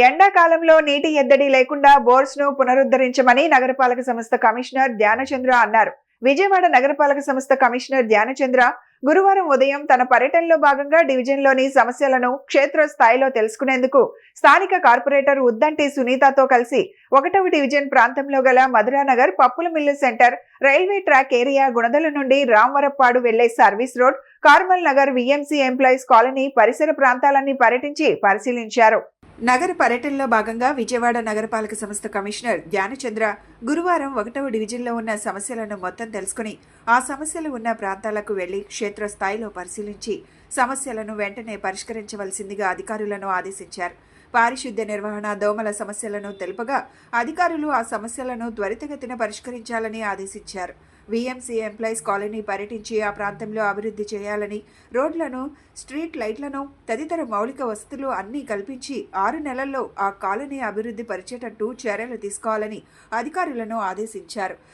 ఎండాకాలంలో నీటి ఎద్దడి లేకుండా బోర్స్ను పునరుద్ధరించమని నగరపాలక సంస్థ కమిషనర్ ధ్యానచంద్ర అన్నారు. విజయవాడ నగరపాలక సంస్థ కమిషనర్ ధ్యానచంద్ర గురువారం ఉదయం తన పర్యటనలో భాగంగా డివిజన్లోని సమస్యలను క్షేత్ర స్థాయిలో తెలుసుకునేందుకు స్థానిక కార్పొరేటర్ ఉద్దంటి సునీతతో కలిసి ఒకటవ డివిజన్ ప్రాంతంలో గల మధురానగర్ పప్పుల mill centre railway track area Gunadala నుండి రామవరప్పాడు వెళ్ళే service road Carmel Nagar VMC employees colony పరిసర ప్రాంతాలన్నీ పర్యటించి పరిశీలించారు. నగర పర్యటనలో భాగంగా విజయవాడ నగరపాలక సంస్థ కమిషనర్ ధ్యానచంద్ర గురువారం ఒకటవ డివిజన్లో ఉన్న సమస్యలను మొత్తం తెలుసుకుని ఆ సమస్యలు ఉన్న ప్రాంతాలకు వెళ్ళి క్షేత్రస్థాయిలో పరిశీలించి సమస్యలను వెంటనే పరిష్కరించవలసిందిగా అధికారులను ఆదేశించారు. పారిశుద్ధ్య నిర్వహణ దోమల సమస్యలను తెలుపగా అధికారులు ఆ సమస్యలను త్వరితగతిన పరిష్కరించాలని ఆదేశించారు. వీఎంసీ ఎంప్లాయీస్ కాలనీ పర్యటించి ఆ ప్రాంతంలో అభివృద్ధి చేయాలని రోడ్లను స్ట్రీట్ లైట్లను తదితర మౌలిక వసతులు అన్నీ కల్పించి ఆరు నెలల్లో ఆ కాలనీ అభివృద్ధి పరిచేటట్టు చర్యలు తీసుకోవాలని అధికారులను ఆదేశించారు.